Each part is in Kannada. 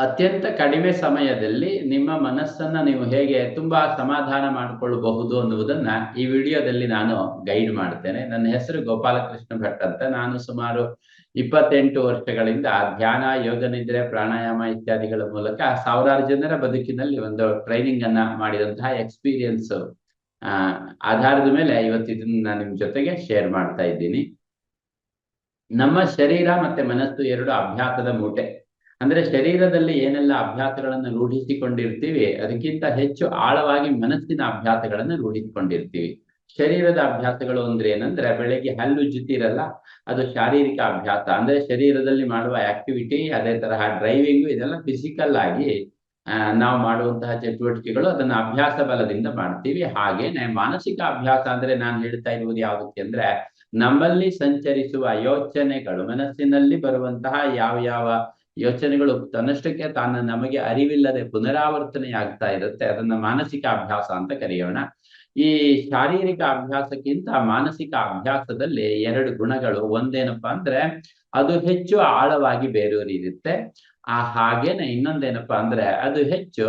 ಅತ್ಯಂತ ಕಡಿಮೆ ಸಮಯದಲ್ಲಿ ನಿಮ್ಮ ಮನಸ್ಸನ್ನ ನೀವು ಹೇಗೆ ತುಂಬಾ ಸಮಾಧಾನ ಮಾಡಿಕೊಳ್ಳಬಹುದು ಅನ್ನುವುದನ್ನ ಈ ವಿಡಿಯೋದಲ್ಲಿ ನಾನು ಗೈಡ್ ಮಾಡ್ತೇನೆ. ನನ್ನ ಹೆಸರು ಗೋಪಾಲಕೃಷ್ಣ ಭಟ್ ಅಂತ. ನಾನು ಸುಮಾರು ಇಪ್ಪತ್ತೆಂಟು ವರ್ಷಗಳಿಂದ ಧ್ಯಾನ, ಯೋಗ, ನಿದ್ರೆ, ಪ್ರಾಣಾಯಾಮ ಇತ್ಯಾದಿಗಳ ಮೂಲಕ ಸಾವಿರಾರು ಜನರ ಬದುಕಿನಲ್ಲಿ ಒಂದು ಟ್ರೈನಿಂಗ್ ಅನ್ನ ಮಾಡಿದಂತಹ ಎಕ್ಸ್ಪೀರಿಯನ್ಸ್ ಆಧಾರದ ಮೇಲೆ ಇವತ್ತು ಇದನ್ನ ನಾನು ನಿಮ್ ಜೊತೆಗೆ ಶೇರ್ ಮಾಡ್ತಾ ಇದ್ದೀನಿ. ನಮ್ಮ ಶರೀರ ಮತ್ತೆ ಮನಸ್ಸು ಎರಡು ಅಭ್ಯಾಸದ ಮೂಟೆ. ಅಂದ್ರೆ ಶರೀರದಲ್ಲಿ ಏನೆಲ್ಲ ಅಭ್ಯಾಸಗಳನ್ನು ರೂಢಿಸಿಕೊಂಡಿರ್ತೀವಿ, ಅದಕ್ಕಿಂತ ಹೆಚ್ಚು ಆಳವಾಗಿ ಮನಸ್ಸಿನ ಅಭ್ಯಾಸಗಳನ್ನು ರೂಢಿಸಿಕೊಂಡಿರ್ತೀವಿ. ಶರೀರದ ಅಭ್ಯಾಸಗಳು ಅಂದ್ರೆ ಏನಂದ್ರೆ, ಬೆಳಿಗ್ಗೆ ಹಲ್ಲು ಜುತ್ತಿರಲ್ಲ, ಅದು ಶಾರೀರಿಕ ಅಭ್ಯಾಸ. ಅಂದ್ರೆ ಶರೀರದಲ್ಲಿ ಮಾಡುವ ಆಕ್ಟಿವಿಟಿ ಅದೇ ತರಹ ಡ್ರೈವಿಂಗ್ ಇದೆಲ್ಲ ಫಿಸಿಕಲ್ ಆಗಿ ನಾವು ಮಾಡುವಂತಹ ಚಟುವಟಿಕೆಗಳು ಅದನ್ನ ಅಭ್ಯಾಸ ಬಲದಿಂದ ಮಾಡ್ತೀವಿ. ಹಾಗೇನೆ ಮಾನಸಿಕ ಅಭ್ಯಾಸ ಅಂದ್ರೆ ನಾನು ಹೇಳ್ತಾ ಇರುವುದು ಯಾವುದಕ್ಕೆ ಅಂದ್ರೆ, ನಮ್ಮಲ್ಲಿ ಸಂಚರಿಸುವ ಯೋಚನೆಗಳು, ಮನಸ್ಸಿನಲ್ಲಿ ಬರುವಂತಹ ಯಾವ ಯಾವ ಯೋಚನೆಗಳು ತನ್ನಷ್ಟಕ್ಕೆ ತಾನ ನಮಗೆ ಅರಿವಿಲ್ಲದೆ ಪುನರಾವರ್ತನೆ ಆಗ್ತಾ ಇರುತ್ತೆ. ಅದನ್ನ ಮಾನಸಿಕ ಅಭ್ಯಾಸ ಅಂತ ಕರೆಯೋಣ. ಈ ಶಾರೀರಿಕ ಅಭ್ಯಾಸಕ್ಕಿಂತ ಮಾನಸಿಕ ಅಭ್ಯಾಸದಲ್ಲಿ ಎರಡು ಗುಣಗಳು. ಒಂದೇನಪ್ಪಾ ಅಂದ್ರೆ ಅದು ಹೆಚ್ಚು ಆಳವಾಗಿ ಬೇರೂರಿರುತ್ತೆ. ಆ ಹಾಗೇನೆ ಇನ್ನೊಂದೇನಪ್ಪಾ ಅಂದ್ರೆ ಅದು ಹೆಚ್ಚು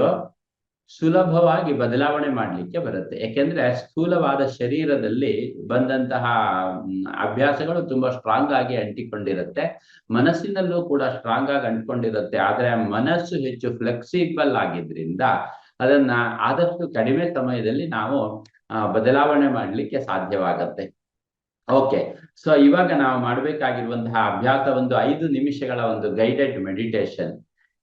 ಸುಲಭವಾಗಿ ಬದಲಾವಣೆ ಮಾಡ್ಲಿಕ್ಕೆ ಬರುತ್ತೆ. ಯಾಕೆಂದ್ರೆ ಸ್ಥೂಲವಾದ ಶರೀರದಲ್ಲಿ ಬಂದಂತಹ ಅಭ್ಯಾಸಗಳು ತುಂಬಾ ಸ್ಟ್ರಾಂಗ್ ಆಗಿ ಅಂಟಿಕೊಂಡಿರುತ್ತೆ. ಮನಸ್ಸಿನಲ್ಲೂ ಕೂಡ ಸ್ಟ್ರಾಂಗ್ ಆಗಿ ಅಂಟ್ಕೊಂಡಿರುತ್ತೆ. ಆದ್ರೆ ಮನಸ್ಸು ಹೆಚ್ಚು ಫ್ಲೆಕ್ಸಿಬಲ್ ಆಗಿದ್ರಿಂದ ಅದನ್ನ ಆದಷ್ಟು ಕಡಿಮೆ ಸಮಯದಲ್ಲಿ ನಾವು ಬದಲಾವಣೆ ಮಾಡ್ಲಿಕ್ಕೆ ಸಾಧ್ಯವಾಗತ್ತೆ. ಓಕೆ. ಸೊ ಇವಾಗ ನಾವು ಮಾಡಬೇಕಾಗಿರುವಂತಹ ಅಭ್ಯಾಸ ಒಂದು ಐದು ನಿಮಿಷಗಳ ಒಂದು ಗೈಡೆಡ್ ಮೆಡಿಟೇಷನ್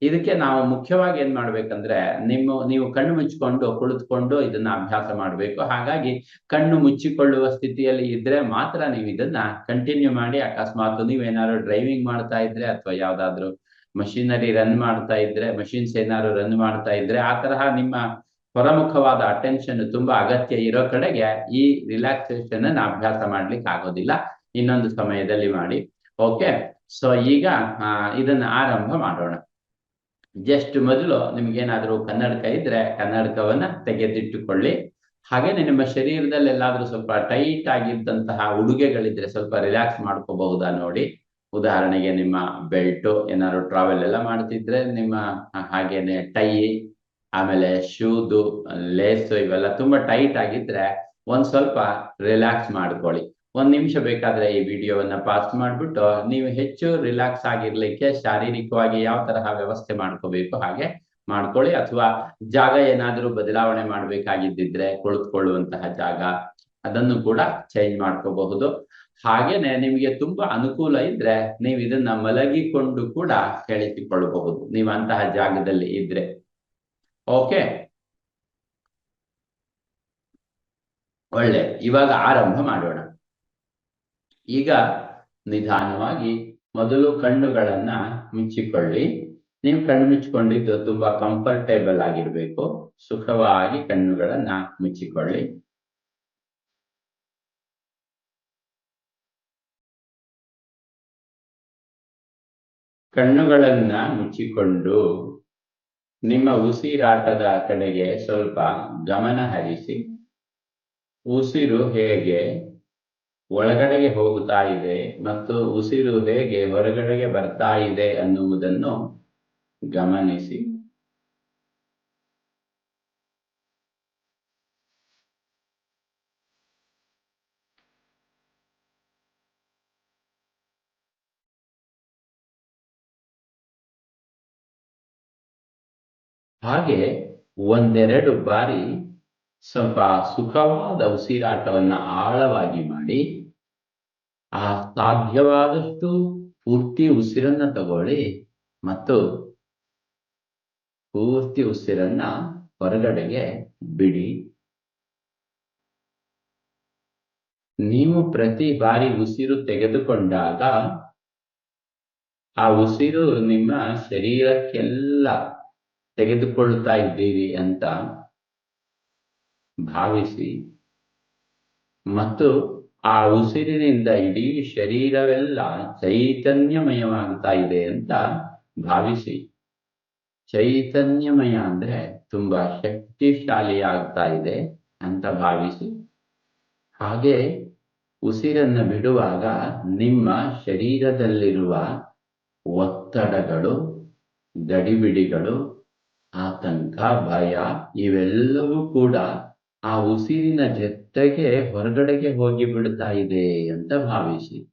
ಇದಕ್ಕೆ ನಾವು ಮುಖ್ಯವಾಗಿ ಏನ್ ಮಾಡ್ಬೇಕಂದ್ರೆ ನಿಮ್ಮ, ನೀವು ಕಣ್ಣು ಮುಚ್ಚಿಕೊಂಡು ಕುಳಿತುಕೊಂಡು ಇದನ್ನ ಅಭ್ಯಾಸ ಮಾಡಬೇಕು. ಹಾಗಾಗಿ ಕಣ್ಣು ಮುಚ್ಚಿಕೊಳ್ಳುವ ಸ್ಥಿತಿಯಲ್ಲಿ ಇದ್ರೆ ಮಾತ್ರ ನೀವು ಇದನ್ನ ಕಂಟಿನ್ಯೂ ಮಾಡಿ ಅಕಸ್ಮಾತ್ ನೀವೇನಾದ್ರು ಡ್ರೈವಿಂಗ್ ಮಾಡ್ತಾ ಇದ್ರೆ ಅಥವಾ ಯಾವ್ದಾದ್ರು ಮಷಿನರಿ ರನ್ ಮಾಡ್ತಾ ಇದ್ರೆ ಮಷಿನ್ಸ್ ಏನಾದ್ರು ರನ್ ಮಾಡ್ತಾ ಇದ್ರೆ ಆ ತರಹ ನಿಮ್ಮ ಹೊರಮುಖವಾದ ಅಟೆನ್ಷನ್ ತುಂಬಾ ಅಗತ್ಯ ಇರೋ ಕಡೆಗೆ ಈ ರಿಲ್ಯಾಕ್ಸೇಷನ್ ಅನ್ನ ಅಭ್ಯಾಸ ಮಾಡ್ಲಿಕ್ಕೆ ಆಗೋದಿಲ್ಲ. ಇನ್ನೊಂದು ಸಮಯದಲ್ಲಿ ಮಾಡಿ. ಓಕೆ ಸೊ ಈಗ ಇದನ್ನ ಆರಂಭ ಮಾಡೋಣ. ಜಸ್ಟ್ ಮೊದಲು ನಿಮ್ಗೇನಾದ್ರೂ ಕನ್ನಡಕ ಇದ್ರೆ ಕನ್ನಡಕವನ್ನ ತೆಗೆದಿಟ್ಟುಕೊಳ್ಳಿ. ಹಾಗೇನೆ ನಿಮ್ಮ ಶರೀರದಲ್ಲಿ ಎಲ್ಲಾದ್ರೂ ಸ್ವಲ್ಪ ಟೈಟ್ ಆಗಿದ್ದಂತಹ ಉಡುಗೆಗಳಿದ್ರೆ ಸ್ವಲ್ಪ ರಿಲ್ಯಾಕ್ಸ್ ಮಾಡ್ಕೋಬಹುದಾ ನೋಡಿ. ಉದಾಹರಣೆಗೆ ನಿಮ್ಮ ಬೆಲ್ಟ್ ಏನಾದ್ರು ಟ್ರಾವೆಲ್ ಎಲ್ಲ ಮಾಡ್ತಿದ್ರೆ ನಿಮ್ಮ ಹಾಗೇನೆ ಟೈ ಆಮೇಲೆ ಶೂದು ಲೇಸು ಇವೆಲ್ಲ ತುಂಬಾ ಟೈಟ್ ಆಗಿದ್ರೆ ಒಂದ್ ಸ್ವಲ್ಪ ರಿಲ್ಯಾಕ್ಸ್ ಮಾಡ್ಕೊಳ್ಳಿ. ಒಂದ್ ನಿಮಿಷ ಬೇಕಾದ್ರೆ ಈ ವಿಡಿಯೋವನ್ನ ಪಾಸ್ ಮಾಡ್ಬಿಟ್ಟು, ನೀವು ಹೆಚ್ಚು ರಿಲ್ಯಾಕ್ಸ್ ಆಗಿರ್ಲಿಕ್ಕೆ ಶಾರೀರಿಕವಾಗಿ ಯಾವ ತರಹ ವ್ಯವಸ್ಥೆ ಮಾಡ್ಕೋಬೇಕು, ಹಾಗೆ ಮಾಡ್ಕೊಳ್ಳಿ. ಅಥವಾ ಜಾಗ ಏನಾದ್ರೂ ಬದಲಾವಣೆ ಮಾಡ್ಬೇಕಾಗಿದ್ದಿದ್ರೆ ಕುಳಿತುಕೊಳ್ಳುವಂತಹ ಜಾಗ, ಅದನ್ನು ಕೂಡ ಚೇಂಜ್ ಮಾಡ್ಕೋಬಹುದು. ಹಾಗೇನೆ ನಿಮಗೆ ತುಂಬಾ ಅನುಕೂಲ ಇದ್ರೆ ನೀವು ಇದನ್ನ ಮಲಗಿಕೊಂಡು ಕೂಡ ಕೇಳಿಸಿಕೊಳ್ಳಬಹುದು ನೀವು ಅಂತಹ ಜಾಗದಲ್ಲಿ ಇದ್ರೆ. ಓಕೆ ಒಳ್ಳೆ. ಇವಾಗ ಆರಂಭ ಮಾಡೋಣ. ಈಗ ನಿಧಾನವಾಗಿ ಮೊದಲು ಕಣ್ಣುಗಳನ್ನ ಮುಚ್ಚಿಕೊಳ್ಳಿ. ನೀವು ಕಣ್ಣು ಮುಚ್ಚಿಕೊಂಡಿದ್ದು ತುಂಬಾ ಕಂಫರ್ಟೇಬಲ್ ಆಗಿರ್ಬೇಕು. ಸುಖವಾಗಿ ಕಣ್ಣುಗಳನ್ನ ಮುಚ್ಚಿಕೊಳ್ಳಿ. ಕಣ್ಣುಗಳನ್ನ ಮುಚ್ಚಿಕೊಂಡು ನಿಮ್ಮ ಉಸಿರಾಟದ ಕಡೆಗೆ ಸ್ವಲ್ಪ ಗಮನ ಹರಿಸಿ. ಉಸಿರು ಹೇಗೆ ಒಳಗಡೆಗೆ ಹೋಗುತ್ತಾ ಇದೆ ಮತ್ತು ಉಸಿರು ಹೇಗೆ ಹೊರಗಡೆಗೆ ಬರ್ತಾ ಇದೆ ಅನ್ನುವುದನ್ನು ಗಮನಿಸಿ. ಹಾಗೆ ಒಂದೆರಡು ಬಾರಿ ಸ್ವಲ್ಪ ಸುಖವಾದ ಉಸಿರಾಟವನ್ನು ಆಳವಾಗಿ ಮಾಡಿ ಆ ಸಾಧ್ಯವಾದಷ್ಟು ಪೂರ್ತಿ ಉಸಿರನ್ನ ತಗೊಳ್ಳಿ ಮತ್ತು ಪೂರ್ತಿ ಉಸಿರನ್ನ ಹೊರಗಡೆಗೆ ಬಿಡಿ. ನೀವು ಪ್ರತಿ ಬಾರಿ ಉಸಿರು ತೆಗೆದುಕೊಂಡಾಗ ಆ ಉಸಿರು ನಿಮ್ಮ ಶರೀರಕ್ಕೆಲ್ಲ ತೆಗೆದುಕೊಳ್ತಾ ಇದ್ದೀರಿ ಅಂತ ಭಾವಿಸಿ ಮತ್ತು ಆ ಉಸಿರಿನಿಂದ ಇಡೀ ಶರೀರವೆಲ್ಲ ಚೈತನ್ಯಮಯವಾಗ್ತಾ ಇದೆ ಅಂತ ಭಾವಿಸಿ. ಚೈತನ್ಯಮಯ ಅಂದ್ರೆ ತುಂಬಾ ಶಕ್ತಿಶಾಲಿ ಆಗ್ತಾ ಇದೆ ಅಂತ ಭಾವಿಸಿ. ಹಾಗೆ ಉಸಿರನ್ನು ಬಿಡುವಾಗ ನಿಮ್ಮ ಶರೀರದಲ್ಲಿರುವ ಒತ್ತಡಗಳು, ಗಡಿಬಿಡಿಗಳು, ಆತಂಕ, ಭಯ ಇವೆಲ್ಲವೂ ಕೂಡ ಆ ಉಸಿರಿನ ಜೊತೆಗೆ ಹೊರಗಡೆಗೆ ಹೋಗಿ ಬಿಡ್ತಾ ಇದೆ ಅಂತ ಭಾವಿಸಿ.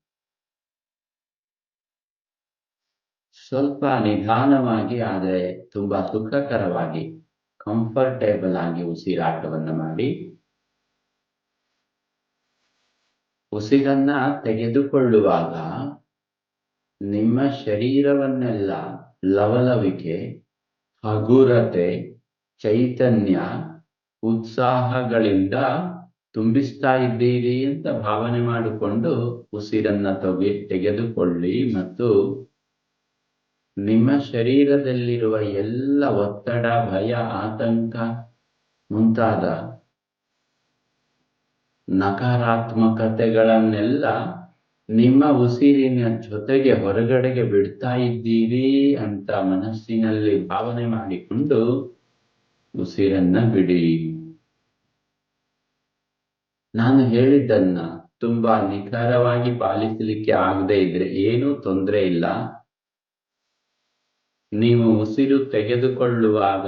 ಸ್ವಲ್ಪ ನಿಧಾನವಾಗಿ, ಆದರೆ ತುಂಬಾ ಸುಖಕರವಾಗಿ ಕಂಫರ್ಟೇಬಲ್ ಆಗಿ ಉಸಿರಾಟವನ್ನು ಮಾಡಿ. ಉಸಿರನ್ನ ತೆಗೆದುಕೊಳ್ಳುವಾಗ ನಿಮ್ಮ ಶರೀರವನ್ನೆಲ್ಲ ಲವಲವಿಕೆ, ಹಗುರತೆ, ಚೈತನ್ಯ ಉತ್ಸಾಹಗಳಿಂದ ತುಂಬಿಸ್ತಾ ಇದ್ದೀರಿ ಅಂತ ಭಾವನೆ ಮಾಡಿಕೊಂಡು ಉಸಿರನ್ನ ತೊಗೆ, ತೆಗೆದುಕೊಳ್ಳಿ ಮತ್ತು ನಿಮ್ಮ ಶರೀರದಲ್ಲಿರುವ ಎಲ್ಲ ಒತ್ತಡ, ಭಯ, ಆತಂಕ ಮುಂತಾದ ನಕಾರಾತ್ಮಕತೆಗಳನ್ನೆಲ್ಲ ನಿಮ್ಮ ಉಸಿರಿನ ಜೊತೆಗೆ ಹೊರಗಡೆಗೆ ಬಿಡ್ತಾ ಇದ್ದೀರಿ ಅಂತ ಮನಸ್ಸಿನಲ್ಲಿ ಭಾವನೆ ಮಾಡಿಕೊಂಡು ಉಸಿರನ್ನ ಬಿಡಿ. ನಾನು ಹೇಳಿದ್ದನ್ನ ತುಂಬಾ ನಿಖರವಾಗಿ ಪಾಲಿಸಲಿಕ್ಕೆ ಆಗದೆ ಇದ್ರೆ ಏನೂ ತೊಂದರೆ ಇಲ್ಲ. ನೀವು ಉಸಿರು ತೆಗೆದುಕೊಳ್ಳುವಾಗ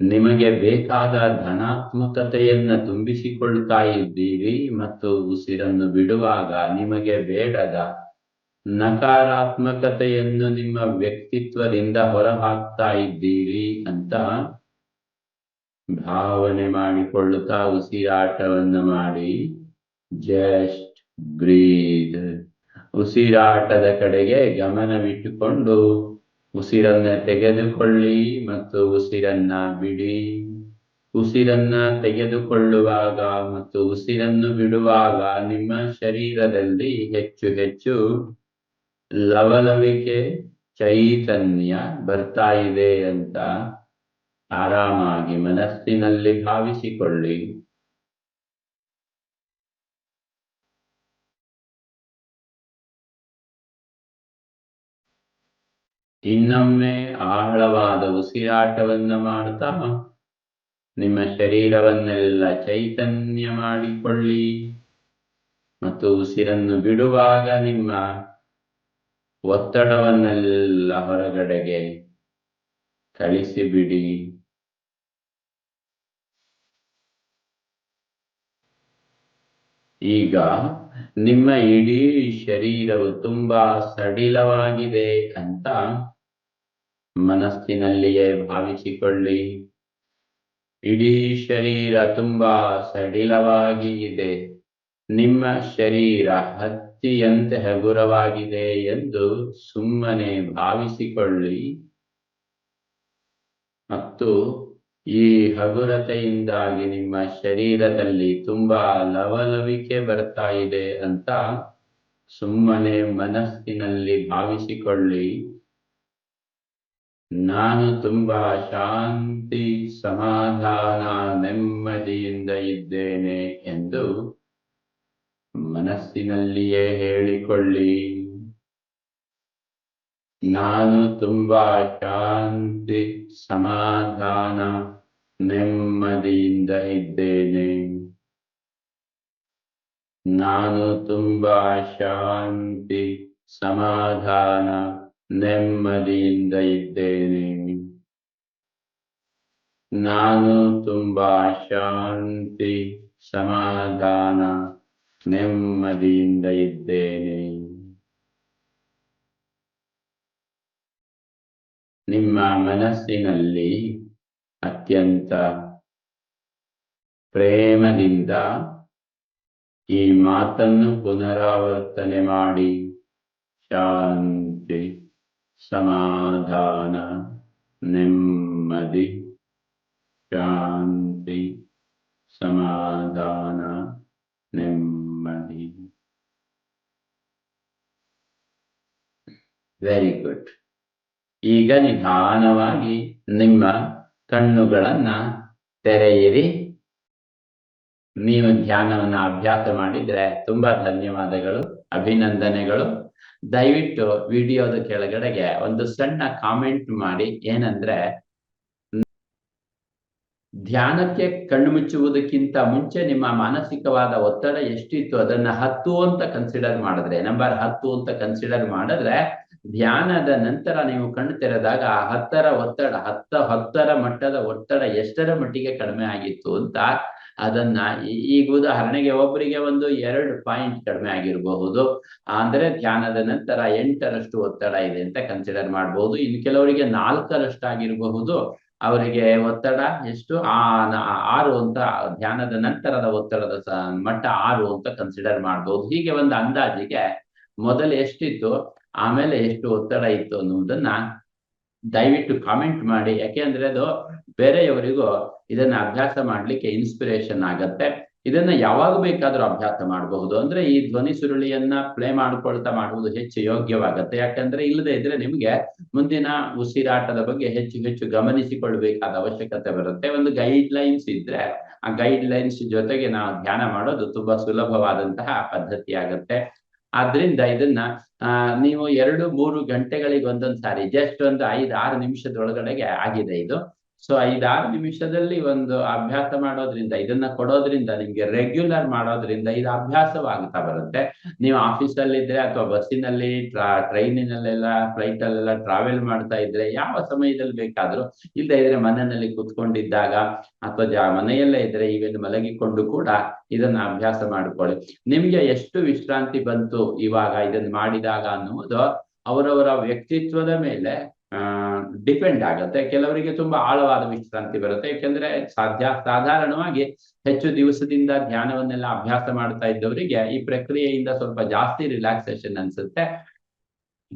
ನಿಮಗೆ ಬೇಕಾದ ಧನಾತ್ಮಕತೆಯನ್ನ ತುಂಬಿಸಿಕೊಳ್ತಾ ಇದ್ದೀರಿ ಮತ್ತು ಉಸಿರನ್ನು ಬಿಡುವಾಗ ನಿಮಗೆ ಬೇಡದ ನಕಾರಾತ್ಮಕತೆಯನ್ನು ನಿಮ್ಮ ವ್ಯಕ್ತಿತ್ವದಿಂದ ಹೊರಹಾಕ್ತಾ ಇದ್ದೀರಿ ಅಂತ ಭಾವನೆ ಮಾಡಿಕೊಳ್ಳುತ್ತಾ ಉಸಿರಾಟವನ್ನು ಮಾಡಿ. Just breathe. ಉಸಿರಾಟದ ಕಡೆಗೆ ಗಮನವಿಟ್ಟುಕೊಂಡು ಉಸಿರನ್ನ ತೆಗೆದುಕೊಳ್ಳಿ ಮತ್ತು ಉಸಿರನ್ನ ಬಿಡಿ. ಉಸಿರನ್ನ ತೆಗೆದುಕೊಳ್ಳುವಾಗ ಮತ್ತು ಉಸಿರನ್ನು ಬಿಡುವಾಗ ನಿಮ್ಮ ಶರೀರದಲ್ಲಿ ಹೆಚ್ಚು ಹೆಚ್ಚು ಲವಲವಿಕೆ, ಚೈತನ್ಯ ಬರ್ತಾ ಇದೆ ಅಂತ ಆರಾಮಾಗಿ ಮನಸ್ಸಿನಲ್ಲಿ ಭಾವಿಸಿಕೊಳ್ಳಿ. ಇನ್ನೊಮ್ಮೆ ಆಳವಾದ ಉಸಿರಾಟವನ್ನು ಮಾಡ್ತಾ, ನಿಮ್ಮ ಶರೀರವನ್ನೆಲ್ಲ ಚೈತನ್ಯ ಮಾಡಿಕೊಳ್ಳಿ. ಮತ್ತು ಉಸಿರನ್ನು ಬಿಡುವಾಗ ನಿಮ್ಮ ಒತ್ತಡವನ್ನೆಲ್ಲ ಹೊರಗಡೆಗೆ ಕಳಿಸಿಬಿಡಿ ಈಗ ನಿಮ್ಮ ಇಡೀ ಶರೀರವು ತುಂಬಾ ಸಡಿಲವಾಗಿದೆ ಅಂತ ಮನಸ್ಸಿನಲ್ಲಿಯೇ ಭಾವಿಸಿಕೊಳ್ಳಿ. ಇಡೀ ಶರೀರ ತುಂಬಾ ಸಡಿಲವಾಗಿ ಇದೆ. ನಿಮ್ಮ ಶರೀರ ಹತ್ತಿಯಂತೆ ಹಗುರವಾಗಿದೆ ಎಂದು ಸುಮ್ಮನೆ ಭಾವಿಸಿಕೊಳ್ಳಿ. ಮತ್ತು ಈ ಹಗುರತೆಯಿಂದಾಗಿ ನಿಮ್ಮ ಶರೀರದಲ್ಲಿ ತುಂಬಾ ಲವಲವಿಕೆ ಬರ್ತಾ ಇದೆ ಅಂತ ಸುಮ್ಮನೆ ಮನಸ್ಸಿನಲ್ಲಿ ಭಾವಿಸಿಕೊಳ್ಳಿ. ನಾನು ತುಂಬಾ ಶಾಂತಿ, ಸಮಾಧಾನ, ನೆಮ್ಮದಿಯಿಂದ ಇದ್ದೇನೆ ಎಂದು ಮನಸ್ಸಿನಲ್ಲಿಯೇ ಹೇಳಿಕೊಳ್ಳಿ. ನಾನು ತುಂಬಾ ಶಾಂತಿ, ಸಮಾಧಾನ, ನೆಮ್ಮದಿಯಿಂದ ಇದ್ದೇನೆ. ನಾನು ತುಂಬಾ ಶಾಂತಿ, ಸಮಾಧಾನ, ನೆಮ್ಮದಿಯಿಂದ ಇದ್ದೇನೆ. ನಾನು ತುಂಬಾ ಶಾಂತಿ, ಸಮಾಧಾನ, ನೆಮ್ಮದಿಯಿಂದ ಇದ್ದೇನೆ. ನಿಮ್ಮ ಮನಸ್ಸಿನಲ್ಲಿ ಅತ್ಯಂತ ಪ್ರೇಮದಿಂದ ಈ ಮಾತನ್ನು ಪುನರಾವರ್ತನೆ ಮಾಡಿ. ಶಾಂತಿ, ಸಮಾಧಾನ, ನೆಮ್ಮದಿ, ಶಾಂತಿ, ಸಮಾಧಾನ, ನೆಮ್ಮದಿ. ವೆರಿ ಗುಡ್ ಈಗ ನಿಧಾನವಾಗಿ ನಿಮ್ಮ ಕಣ್ಣುಗಳನ್ನ ತೆರೆಯಿರಿ. ನೀವು ಧ್ಯಾನವನ್ನ ಅಭ್ಯಾಸ ಮಾಡಿದ್ರೆ ತುಂಬಾ ಧನ್ಯವಾದಗಳು, ಅಭಿನಂದನೆಗಳು. ದಯವಿಟ್ಟು ವಿಡಿಯೋದ ಕೆಳಗಡೆಗೆ ಒಂದು ಸಣ್ಣ ಕಾಮೆಂಟ್ ಮಾಡಿ. ಏನಂದ್ರೆ ಧ್ಯಾನಕ್ಕೆ ಕಣ್ಣು ಮುಚ್ಚುವುದಕ್ಕಿಂತ ಮುಂಚೆ ನಿಮ್ಮ ಮಾನಸಿಕವಾದ ಒತ್ತಡ ಎಷ್ಟಿತ್ತು ಅದನ್ನ ಹತ್ತು ಅಂತ ಕನ್ಸಿಡರ್ ಮಾಡಿದ್ರೆ ನಂಬರ್ ಹತ್ತು ಅಂತ ಕನ್ಸಿಡರ್ ಮಾಡಿದ್ರೆ, ಧ್ಯಾನದ ನಂತರ ನೀವು ಕಣ್ಣು ತೆರೆದಾಗ ಆ ಹತ್ತರ ಒತ್ತಡ, ಹತ್ತ, ಹತ್ತರ ಮಟ್ಟದ ಒತ್ತಡ ಎಷ್ಟರ ಮಟ್ಟಿಗೆ ಕಡಿಮೆ ಆಗಿತ್ತು ಅಂತ ಅದನ್ನ ಈಗ ಉದಾಹರಣೆಗೆ ಒಬ್ಬರಿಗೆ ಒಂದು ಎರಡು ಪಾಯಿಂಟ್ ಕಡಿಮೆ ಆಗಿರಬಹುದು. ಅಂದ್ರೆ ಧ್ಯಾನದ ನಂತರ ಎಂಟರಷ್ಟು ಒತ್ತಡ ಇದೆ ಅಂತ ಕನ್ಸಿಡರ್ ಮಾಡಬಹುದು ಇನ್ನು ಕೆಲವರಿಗೆ ನಾಲ್ಕರಷ್ಟು ಆಗಿರಬಹುದು ಅವರಿಗೆ ಒತ್ತಡ ಎಷ್ಟು? ಆ ಆರು ಅಂತ ಧ್ಯಾನದ ನಂತರದ ಒತ್ತಡದ ಮಟ್ಟ ಆರು ಅಂತ ಕನ್ಸಿಡರ್ ಮಾಡ್ಬೋದು. ಹೀಗೆ ಒಂದು ಅಂದಾಜಿಗೆ ಮೊದಲು ಎಷ್ಟಿತ್ತು? ಆಮೇಲೆ ಎಷ್ಟು ಒತ್ತಡ ಇತ್ತು ಅನ್ನುವುದನ್ನ ದಯವಿಟ್ಟು ಕಾಮೆಂಟ್ ಮಾಡಿ. ಯಾಕೆಂದ್ರೆ ಅದು ಬೇರೆಯವರಿಗೂ ಇದನ್ನ ಅಭ್ಯಾಸ ಮಾಡ್ಲಿಕ್ಕೆ ಇನ್ಸ್ಪಿರೇಷನ್ ಆಗತ್ತೆ. ಇದನ್ನ ಯಾವಾಗ ಬೇಕಾದ್ರೂ ಅಭ್ಯಾಸ ಮಾಡಬಹುದು. ಅಂದ್ರೆ ಈ ಧ್ವನಿ ಸುರುಳಿಯನ್ನ ಪ್ಲೇ ಮಾಡ್ಕೊಳ್ತಾ ಮಾಡುವುದು ಹೆಚ್ಚು ಯೋಗ್ಯವಾಗತ್ತೆ. ಯಾಕಂದ್ರೆ ಇಲ್ಲದೆ ಇದ್ರೆ ನಿಮ್ಗೆ ಮುಂದಿನ ಉಸಿರಾಟದ ಬಗ್ಗೆ ಹೆಚ್ಚು ಹೆಚ್ಚು ಗಮನಿಸಿಕೊಳ್ಬೇಕಾದ ಅವಶ್ಯಕತೆ ಬರುತ್ತೆ. ಒಂದು ಗೈಡ್ ಲೈನ್ಸ್ ಇದ್ರೆ ಆ ಗೈಡ್ ಲೈನ್ಸ್ ಜೊತೆಗೆ ನಾವು ಧ್ಯಾನ ಮಾಡೋದು ತುಂಬಾ ಸುಲಭವಾದಂತಹ ಪದ್ಧತಿ ಆಗತ್ತೆ. ಆದ್ರಿಂದ ಇದನ್ನ ನೀವು ಎರಡು ಮೂರು ಗಂಟೆಗಳಿಗೆ ಒಂದೊಂದ್ ಸಾರಿ ಜಸ್ಟ್ ಒಂದು ಐದು ಆರು ನಿಮಿಷದೊಳಗಡೆಗೆ ಆಗಿದೆ ಇದು. ಸೊ ಐದಾರು ನಿಮಿಷದಲ್ಲಿ ಒಂದು ಅಭ್ಯಾಸ ಮಾಡೋದ್ರಿಂದ, ಇದನ್ನ ಕೊಡೋದ್ರಿಂದ, ನಿಮ್ಗೆ ರೆಗ್ಯುಲರ್ ಮಾಡೋದ್ರಿಂದ ಇದು ಅಭ್ಯಾಸವಾಗ್ತಾ ಬರುತ್ತೆ. ನೀವು ಆಫೀಸಲ್ಲಿ ಇದ್ರೆ ಅಥವಾ ಬಸ್ಸಿನಲ್ಲಿ, ಟ್ರಾ ಟ್ರೈನಿನಲ್ಲೆಲ್ಲ ಫ್ಲೈಟ್ ಅಲ್ಲೆಲ್ಲ ಟ್ರಾವೆಲ್ ಮಾಡ್ತಾ ಇದ್ರೆ, ಯಾವ ಸಮಯದಲ್ಲಿ ಬೇಕಾದ್ರೂ ಇಲ್ಲದೆ ಇದ್ರೆ ಮನೆಯಲ್ಲಿ ಕುತ್ಕೊಂಡಿದ್ದಾಗ ಅಥವಾ ಜಾ, ಮನೆಯಲ್ಲೇ ಇದ್ರೆ ಇವೆಲ್ಲ ಮಲಗಿಕೊಂಡು ಕೂಡ ಇದನ್ನ ಅಭ್ಯಾಸ ಮಾಡ್ಕೊಳ್ಳಿ. ನಿಮ್ಗೆ ಎಷ್ಟು ವಿಶ್ರಾಂತಿ ಬಂತು ಇವಾಗ ಇದನ್ನ ಮಾಡಿದಾಗ ಅನ್ನುವುದು ಅವರವರ ವ್ಯಕ್ತಿತ್ವದ ಮೇಲೆ ಡಿಪೆಂಡ್ ಆಗುತ್ತೆ. ಕೆಲವರಿಗೆ ತುಂಬಾ ಆಳವಾದ ವಿಶ್ರಾಂತಿ ಬರುತ್ತೆ. ಯಾಕೆಂದ್ರೆ ಸಾಧ್ಯ, ಸಾಧಾರಣವಾಗಿ ಹೆಚ್ಚು ದಿವಸದಿಂದ ಧ್ಯಾನವನ್ನೆಲ್ಲ ಅಭ್ಯಾಸ ಮಾಡ್ತಾ ಇದ್ದವರಿಗೆ ಈ ಪ್ರಕ್ರಿಯೆಯಿಂದ ಸ್ವಲ್ಪ ಜಾಸ್ತಿ ರಿಲ್ಯಾಕ್ಸೇಷನ್ ಅನ್ಸುತ್ತೆ.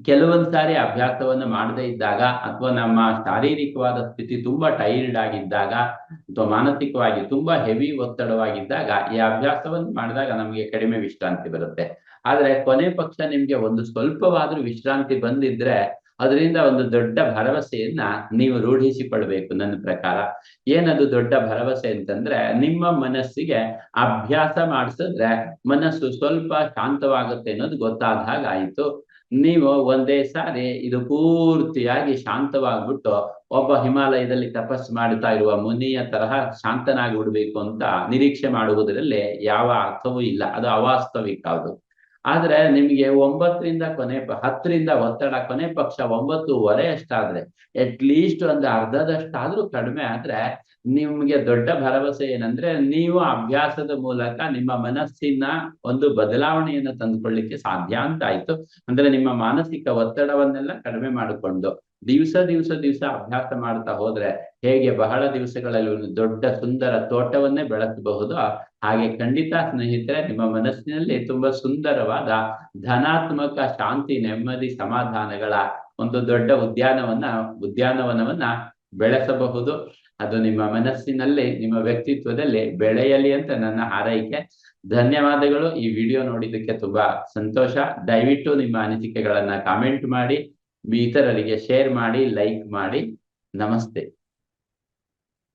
ಕೆಲವೊಂದ್ ಸಾರಿ ಅಭ್ಯಾಸವನ್ನ ಮಾಡದೇ ಇದ್ದಾಗ ಅಥವಾ ನಮ್ಮ ಶಾರೀರಿಕವಾದ ಸ್ಥಿತಿ ತುಂಬಾ ಟೈರ್ಡ್ ಆಗಿದ್ದಾಗ ಅಥವಾ ಮಾನಸಿಕವಾಗಿ ತುಂಬಾ ಹೆವಿ ಒತ್ತಡವಾಗಿದ್ದಾಗ ಈ ಅಭ್ಯಾಸವನ್ನು ಮಾಡಿದಾಗ ನಮಗೆ ಕಡಿಮೆ ವಿಶ್ರಾಂತಿ ಬರುತ್ತೆ. ಆದ್ರೆ ಕೊನೆ ಪಕ್ಷ ನಿಮ್ಗೆ ಒಂದು ಸ್ವಲ್ಪವಾದ್ರೂ ವಿಶ್ರಾಂತಿ ಬಂದಿದ್ರೆ ಅದರಿಂದ ಒಂದು ದೊಡ್ಡ ಭರವಸೆಯನ್ನ ನೀವು ರೂಢಿಸಿಕೊಳ್ಬೇಕು ನನ್ನ ಪ್ರಕಾರ. ಏನದು ದೊಡ್ಡ ಭರವಸೆ ಅಂತಂದ್ರೆ ನಿಮ್ಮ ಮನಸ್ಸಿಗೆ ಅಭ್ಯಾಸ ಮಾಡಿಸಿದ್ರೆ ಮನಸ್ಸು ಸ್ವಲ್ಪ ಶಾಂತವಾಗುತ್ತೆ ಅನ್ನೋದು ಗೊತ್ತಾದ ಹಾಗಾಯಿತು ನೀವು ಒಂದೇ ಸಾರಿ ಇದು ಪೂರ್ತಿಯಾಗಿ ಶಾಂತವಾಗ್ಬಿಟ್ಟು ಒಬ್ಬ ಹಿಮಾಲಯದಲ್ಲಿ ತಪಸ್ಸು ಮಾಡುತ್ತಾ ಇರುವ ಮುನಿಯ ತರಹ ಶಾಂತನಾಗಿ ಬಿಡ್ಬೇಕು ಅಂತ ನಿರೀಕ್ಷೆ ಮಾಡುವುದರಲ್ಲಿ ಯಾವ ಅರ್ಥವೂ ಇಲ್ಲ. ಅದು ಅವಾಸ್ತವಿಕ ಅದು. ಆದ್ರೆ ನಿಮ್ಗೆ ಒಂಬತ್ತರಿಂದ ಕೊನೆ ಹತ್ತರಿಂದ ಒತ್ತಡ, ಕೊನೆ ಪಕ್ಷ ಒಂಬತ್ತುವರೆ ಅಷ್ಟಾದ್ರೆ ಅಟ್ ಲೀಸ್ಟ್ ಒಂದು ಅರ್ಧದಷ್ಟಾದ್ರೂ ಕಡಿಮೆ ಆದ್ರೆ ನಿಮ್ಗೆ ದೊಡ್ಡ ಭರವಸೆ ಏನಂದ್ರೆ ನೀವು ಅಭ್ಯಾಸದ ಮೂಲಕ ನಿಮ್ಮ ಮನಸ್ಸಿನ ಒಂದು ಬದಲಾವಣೆಯನ್ನು ತಂದುಕೊಳ್ಳಿಕ್ಕೆ ಸಾಧ್ಯ ಅಂತ ಆಯ್ತು. ಅಂದ್ರೆ ನಿಮ್ಮ ಮಾನಸಿಕ ಒತ್ತಡವನ್ನೆಲ್ಲ ಕಡಿಮೆ ಮಾಡಿಕೊಂಡು ದಿವ್ಸ ದಿವಸ ದಿವ್ಸ ಅಭ್ಯಾಸ ಮಾಡ್ತಾ ಹೋದ್ರೆ ಹೇಗೆ ಬಹಳ ದಿವಸಗಳಲ್ಲಿ ಒಂದು ದೊಡ್ಡ ಸುಂದರ ತೋಟವನ್ನೇ ಬೆಳೆಸಬಹುದು. ಹಾಗೆ ಖಂಡಿತ ಸ್ನೇಹಿತರೆ, ನಿಮ್ಮ ಮನಸ್ಸಿನಲ್ಲಿ ತುಂಬಾ ಸುಂದರವಾದ ಧನಾತ್ಮಕ ಶಾಂತಿ, ನೆಮ್ಮದಿ, ಸಮಾಧಾನಗಳ ಒಂದು ದೊಡ್ಡ ಉದ್ಯಾನವನ್ನ ಉದ್ಯಾನವನವನ್ನ ಬೆಳೆಸಬಹುದು. ಅದು ನಿಮ್ಮ ಮನಸ್ಸಿನಲ್ಲಿ, ನಿಮ್ಮ ವ್ಯಕ್ತಿತ್ವದಲ್ಲಿ ಬೆಳೆಯಲಿ ಅಂತ ನನ್ನ ಹಾರೈಕೆ. ಧನ್ಯವಾದಗಳು. ಈ ವಿಡಿಯೋ ನೋಡಿದ್ದಕ್ಕೆ ತುಂಬಾ ಸಂತೋಷ. ದಯವಿಟ್ಟು ನಿಮ್ಮ ಅನಿಸಿಕೆಗಳನ್ನ ಕಾಮೆಂಟ್ ಮಾಡಿ ಇತರರಿಗೆ ಶೇರ್ ಮಾಡಿ ಲೈಕ್ ಮಾಡಿ. ನಮಸ್ತೆ.